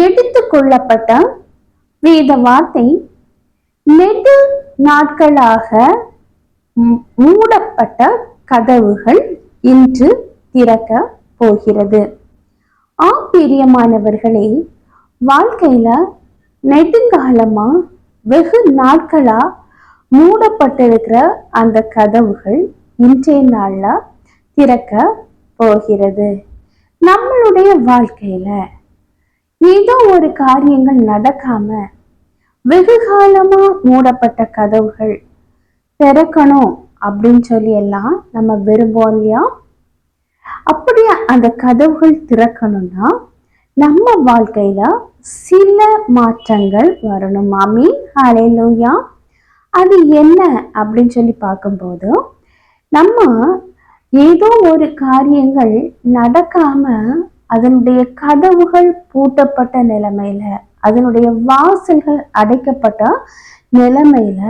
எடுத்துக்கொள்ளப்பட்ட வேத வார்த்தை நெடு நாட்களாக மூடப்பட்ட கதவுகள் இன்று திறக்க போகிறது. ஆப்பிரியமானவர்களே வாழ்க்கையில நெடுங்காலமா வெகு நாட்களா மூடப்பட்டிருக்கிற அந்த கதவுகள் இன்றைய நாளில் திறக்க போகிறது. நம்மளுடைய வாழ்க்கையில ஏதோ ஒரு காரியங்கள் நடக்காம வெகு காலமா மூடப்பட்ட கதவுகள் திறக்கணும் அப்படின்னு சொல்லி எல்லாம் நம்ம விரும்புவோம் இல்லையா? அப்படியே அந்த கதவுகள் திறக்கணும்னா நம்ம வாழ்க்கையில சில மாற்றங்கள் வரணும். மாமி ஹalleluya அது என்ன அப்படின்னு சொல்லி பார்க்கும்போது நம்ம ஏதோ ஒரு காரியங்கள் நடக்காம அதனுடைய கதவுகள் பூட்டப்பட்ட நிலைமையில அதனுடைய வாசல்கள் அடைக்கப்பட்ட நிலைமையில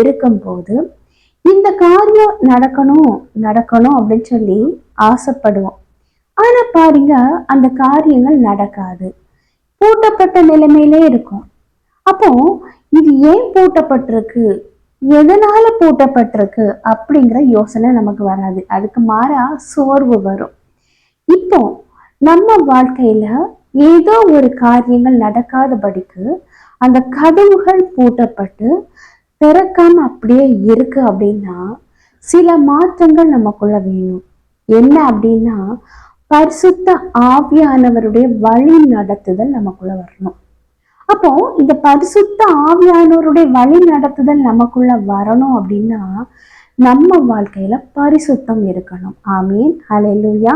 இருக்கும்போது இந்த காரியம் நடக்கணும் நடக்கணும் அப்படின்னு சொல்லி ஆசைப்படுவோம். ஆனா பாருங்க அந்த காரியங்கள் நடக்காது. பூட்டப்பட்ட நிலைமையிலே இருக்கும். அப்போ இது ஏன் பூட்டப்பட்டிருக்கு? எதனால பூட்டப்பட்டிருக்கு? அப்படிங்கிற யோசனை நமக்கு வராது. அதுக்கு மாறா சோர்வு வரும். இப்போ நம்ம வாழ்க்கையில ஏதோ ஒரு காரியங்கள் நடக்காதபடிக்கு அந்த கதவுகள் பூட்டப்பட்டு திறக்காம அப்படியே இருக்கு அப்படின்னா சில மாற்றங்கள் நமக்குள்ள வேணும். என்ன அப்படின்னா பரிசுத்த ஆவியானவருடைய வழி நடத்துதல் நமக்குள்ள வரணும். அப்போ இந்த பரிசுத்த ஆவியானவருடைய வழி நடத்துதல் நமக்குள்ள வரணும் அப்படின்னா நம்ம வாழ்க்கையில பரிசுத்தம் இருக்கணும். ஆமீன். ஹalleluya.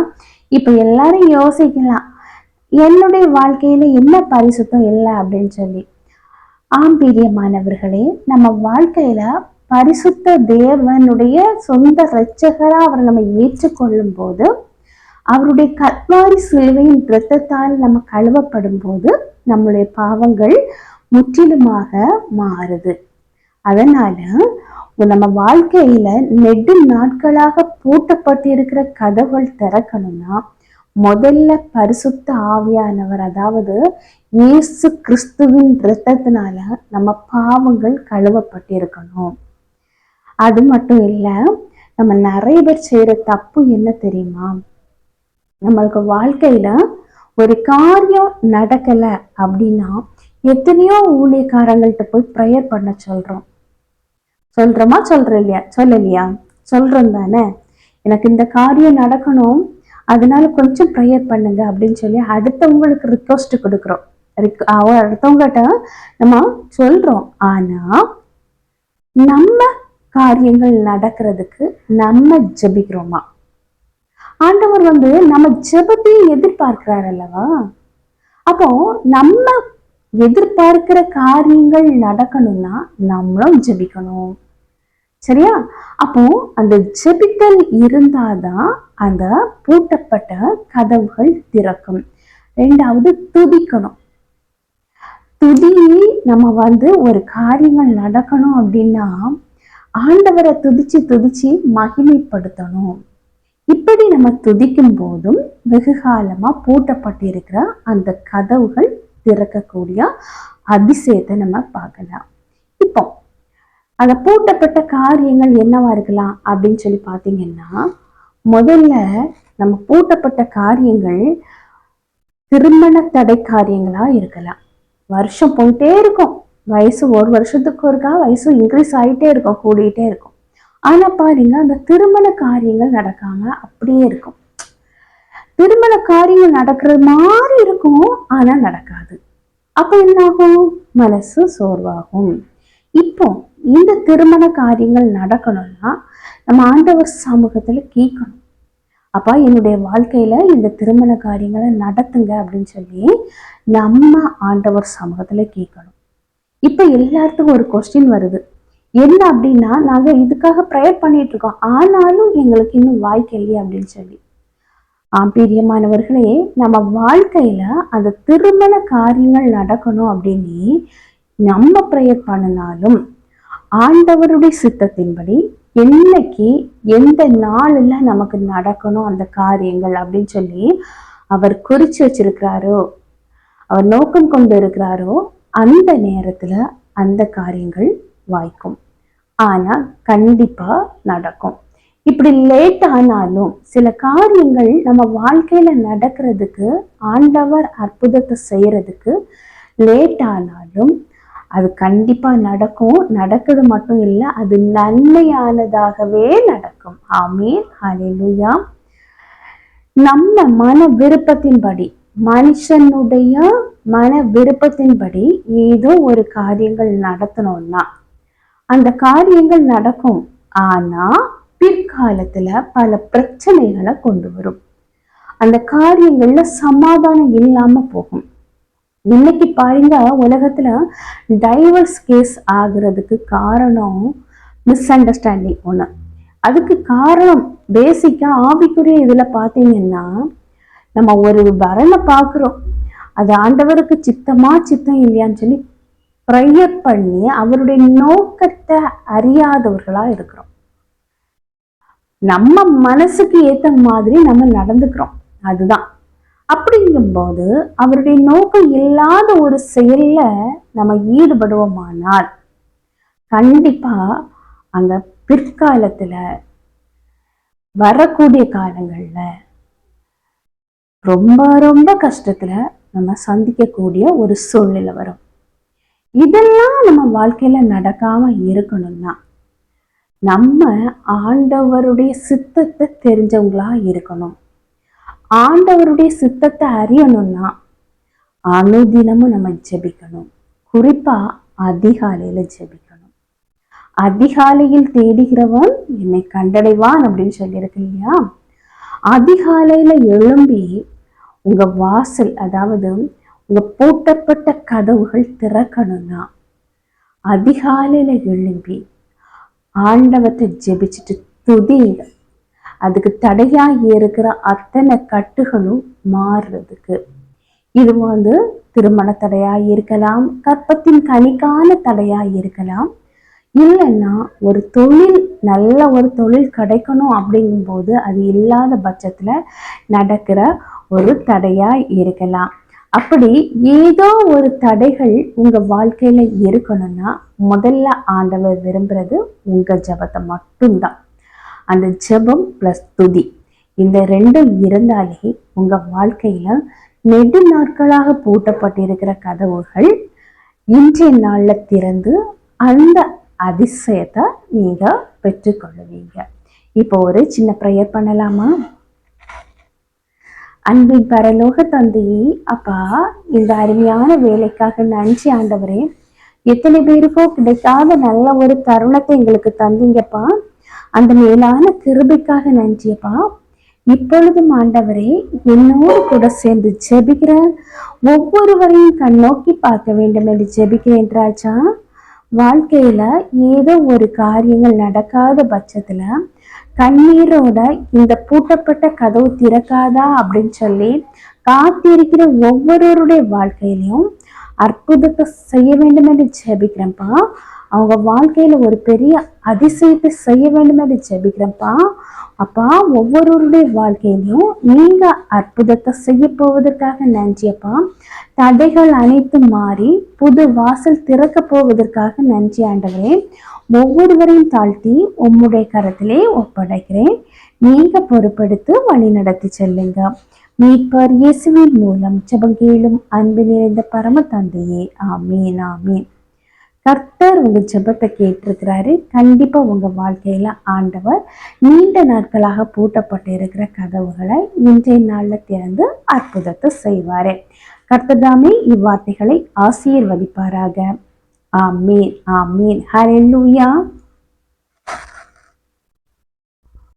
இப்போ எல்லாரும் யோசிக்கலாம் என்னுடைய வாழ்க்கையில என்ன பரிசுத்தம் இல்லை அப்படின்னு சொல்லி. ஆம் பிரியமானவர்களே நம்ம வாழ்க்கையில பரிசுத்த தேவனுடைய சொந்த இரட்சகராக அவர் நம்ம ஏற்றுக்கொள்ளும் போது அவருடைய கல்வாரி சிலுவையின் இரத்தத்தால் நம்ம கழுவப்படும் போது நம்மளுடைய பாவங்கள் முற்றிலுமாக மாறுது. அதனால நம்ம வாழ்க்கையில நெடு நாட்களாக பூட்டப்பட்டிருக்கிற கதவுகள் திறக்கணும்னா முதல்ல பரிசுத்த ஆவியானவர் அதாவது இயேசு கிறிஸ்துவின் இரத்தத்தினால நம்ம பாவங்கள் கழுவப்பட்டிருக்கணும். அது மட்டும் இல்லை நம்ம நிறைய பேர் செய்யற தப்பு என்ன தெரியுமா? நம்மளுக்கு வாழ்க்கையில ஒரு காரியம் நடக்கல அப்படின்னா எத்தனையோ ஊழியக்காரங்கள்ட்ட போய் ப்ரேயர் பண்ண சொல்றோம். சொல்றோமா? சொல்றோம் இல்லையா சொல்லலையா சொல்றோம் தானே? எனக்கு இந்த காரியம் நடக்கணும். அதனால கொஞ்சம் ப்ரேயர் பண்ணுங்க அப்படின்னு சொல்லி அடுத்தவங்களுக்கு ரிக்வஸ்ட் கொடுக்குறோம். ரிக்- அடுத்தவங்ககிட்ட நம்ம சொல்கிறோம் ஆனால் நம்ம காரியங்கள் நடக்கிறதுக்கு நம்ம ஜெபிக்கிறோமா? ஆண்டவர் வந்து நம்ம ஜபத்தையும் எதிர்பார்க்கிறார் அல்லவா? அப்போ நம்ம எதிர்பார்க்கிற காரியங்கள் நடக்கணும்னா நம்மளும் ஜெபிக்கணும். சரியா? அப்போ அந்த ஜெபித்தல் இருந்தாதான் அந்த பூட்டப்பட்ட கதவுகள் திறக்கும். ரெண்டாவது துதிக்கணும். துதி நம்ம வந்து ஒரு காரியங்கள் நடக்கணும் அப்படின்னா ஆண்டவரை துதிச்சு துதிச்சு மகிமைப்படுத்தணும். இப்படி நம்ம துதிக்கும் போதும் வெகு காலமா பூட்டப்பட்டிருக்கிற அந்த கதவுகள் திறக்கக்கூடிய அதிசயத்தை நம்ம பார்க்கலாம். இப்போ அந்த பூட்டப்பட்ட காரியங்கள் என்னவா இருக்கலாம் அப்படின்னு சொல்லி பார்த்தீங்கன்னா முதல்ல நம்ம பூட்டப்பட்ட காரியங்கள் திருமண தடை காரியங்களா இருக்கலாம். வருஷம் போயிட்டே இருக்கும். வயசு ஒரு வருஷத்துக்கு ஒருக்கா வயசு இன்க்ரீஸ் ஆகிட்டே இருக்கும் கூடிட்டே இருக்கும். ஆனா பாருங்க அந்த திருமண காரியங்கள் நடக்காம அப்படியே இருக்கும். திருமண காரியங்கள் நடக்கிறது மாதிரி இருக்கும் ஆனா நடக்காது. அப்ப என்னாகும்? மனசு சோர்வாகும். இப்போ இந்த திருமண காரியங்கள் நடக்கணும்னா நம்ம ஆண்டவர் சமூகத்துல கேட்கணும். அப்பா என்னுடைய வாழ்க்கையில இந்த திருமண காரியங்களை நடத்துங்க அப்படின்னு சொல்லி நம்ம ஆண்டவர் சமூகத்துல கேட்கணும். இப்ப எல்லாத்துக்கும் ஒரு கொஸ்டின் வருது. என்ன அப்படின்னா நாங்க இதுக்காக ப்ரேயர் பண்ணிட்டு இருக்கோம். ஆனாலும் எங்களுக்கு இன்னும் வாய்க்கலையே அப்படின்னு சொல்லி. ஆம்பீரியமானவர்களே நம்ம வாழ்க்கையில அந்த திருமண காரியங்கள் நடக்கணும் அப்படின்னு நம்ம ப்ரேயர் பண்ணினாலும் ஆண்டவருடைய சித்தத்தின்படி என்னைக்கு எந்த நாளில் நமக்கு நடக்கணும் அந்த காரியங்கள் அப்படின்னு சொல்லி அவர் குறிச்சு வச்சிருக்கிறாரோ அவர் நோக்கம் கொண்டு இருக்கிறாரோ அந்த நேரத்துல அந்த காரியங்கள் வாய்க்கும். ஆனா கண்டிப்பா நடக்கும். இப்படி லேட் ஆனாலும் சில காரியங்கள் நம்ம வாழ்க்கையில நடக்கிறதுக்கு ஆண்டவர் அற்புதத்தை செய்யறதுக்கு லேட் ஆனாலும் அது கண்டிப்பா நடக்கும். நடக்குது மட்டும் இல்லை அது நன்மையானதாகவே நடக்கும். ஆமீன். ஹalleluya. நம்ம மன விருப்பத்தின்படி மனுஷனுடைய மன விருப்பத்தின்படி ஏதோ ஒரு காரியங்கள் நடத்தணும்னா அந்த காரியங்கள் நடக்கும். ஆனா பிற்காலத்துல பல பிரச்சனைகளை கொண்டு வரும். அந்த காரியங்கள்ல சமாதானம் இல்லாம போகும். இன்னைக்கு பாருங்க உலகத்துல டைவர்ஸ் கேஸ் ஆகுறதுக்கு காரணம் மிஸ் அண்டர்ஸ்டாண்டிங் ஒண்ணு. அதுக்கு காரணம் பேசிக்கா ஆவிக்குரிய இதுல பார்த்தீங்கன்னா நம்ம ஒரு வரனை பார்க்குறோம். அது ஆண்டவருக்கு சித்தமா சித்தம் இல்லையான்னு சொல்லி ப்ரையர் பண்ணி அவருடைய நோக்கத்தை அறியாதவர்களா இருக்கிறோம். நம்ம மனசுக்கு ஏத்த மாதிரி நம்ம நடந்துக்கிறோம். அதுதான். அப்படிங்கும்போது அவருடைய நோக்கம் இல்லாத ஒரு செயல்ல நம்ம ஈடுபடுவோமானால் கண்டிப்பா அங்க பிற்காலத்துல வரக்கூடிய காலங்கள்ல ரொம்ப ரொம்ப கஷ்டத்துல நம்ம சந்திக்கக்கூடிய ஒரு சூழ்நிலை வரும். இதெல்லாம் நம்ம வாழ்க்கையில நடக்காம இருக்கணும்னா நம்ம ஆண்டவருடைய சித்தத்தை தெரிஞ்சவங்களா இருக்கணும். ஆண்டவருடைய சித்தத்தை அறியணும்னா அனுதினமும் நம்ம ஜெபிக்கணும். குறிப்பா அதிகாலையில ஜெபிக்கணும். அதிகாலையில் தேடுகிறவன் என்னை கண்டடைவான் அப்படின்னு சொல்லியிருக்கு இல்லையா? அதிகாலையில எழும்பி உங்க வாசல் அதாவது உங்க பூட்டப்பட்ட கதவுகள் திறக்கணும்னா அதிகாலையில எழும்பி ஆண்டவத்தை ஜெபிச்சுட்டு துதிங்க அதுக்கு தடையா இருக்கிற அத்தனை கட்டுகளும் மாறுறதுக்கு. இது வந்து திருமண தடையா இருக்கலாம் கற்பத்தின் கனிக்கான தடையா இருக்கலாம். இல்லைன்னா ஒரு தொழில் நல்ல ஒரு தொழில் கிடைக்கணும் அப்படிங்கும்போது அது இல்லாத பட்சத்துல நடக்கிற ஒரு தடையா இருக்கலாம். அப்படி ஏதோ ஒரு தடைகள் உங்க வாழ்க்கையில இருக்கணும்னா முதல்ல ஆண்டவர் விரும்புறது உங்க ஜபத்தை மட்டும்தான். அந்த ஜெபம் பிளஸ் துதி. இந்த ரெண்டும் இருந்தாலே உங்க வாழ்க்கையில நெடு நாட்களாக பூட்டப்பட்டிருக்கிற கதவுகள் இன்றைய நாள்ல திறந்து அந்த அதிசயத்தை நீங்க பெற்றுக்கொள்ளுவீங்க. இப்போ ஒரு சின்ன ப்ரேயர் பண்ணலாமா? அன்பின் பரலோக தந்தையே அப்பா இந்த அருமையான வேலைக்காக நன்றி ஆண்டவரே. எத்தனை பேருக்கோ கிடைக்காத நல்ல ஒரு தருணத்தை எங்களுக்கு தந்தீங்கப்பா. அந்த மேலான கிருபைக்காக நன்றியப்பா. இப்பொழுதும் ஆண்டவரே என்னோடு கூட சேர்ந்து ஜெபிக்கிற ஒவ்வொருவரையும் கண்ணோக்கி பார்க்க வேண்டும் என்று ஜெபிக்கிறேன் ராஜா. வாழ்க்கையில ஏதோ ஒரு காரியங்கள் நடக்காத பட்சத்துல கண்ணீரோட இந்த பூட்டப்பட்ட கதவு திறக்காதா அப்படின்னு சொல்லி காத்திருக்கிற ஒவ்வொருவருடைய வாழ்க்கையிலையும் அற்புதத்தை செய்ய வேண்டும் என்று ஜெபிக்கிறேன்ப்பா. அவங்க வாழ்க்கையில ஒரு பெரிய அதிசயத்தை செய்ய வேண்டும் ஜெபிக்கிறப்பா அப்பா ஒவ்வொருவருடைய வாழ்க்கையிலையும் நீங்க அற்புதத்தை செய்ய போவதற்காக நன்றியப்பா தடைகள் அனைத்தும் மாறி புது வாசல் திறக்க போவதற்காக நன்றி ஆண்டவரே. ஒவ்வொருவரையும் தாழ்த்தி உம்முடைய கரத்திலே ஒப்படைக்கிறேன். நீங்க பொறுப்படுத்து வழி நடத்தி செல்லுங்க. மீட்பர் இயேசுவின் மூலம் ஜெபங்கேளும் அன்பு நிறைந்த பரம தந்தையே. ஆமீன் ஆமீன். கர்த்தர் உங்க ஜெபத்தை கேட்டிருக்கிறாரு. கண்டிப்பா உங்க வாழ்க்கையில ஆண்டவர் நீண்ட நாட்களாக பூட்டப்பட்டு இருக்கிற கதவுகளை இன்றைய நாள்ல திறந்து அற்புதத்தை செய்வார். கர்த்ததாமே இவ்வார்த்தைகளை ஆசீர்வதிப்பாராக. ஆமீன் ஆமீன். ஹரெல்லூயா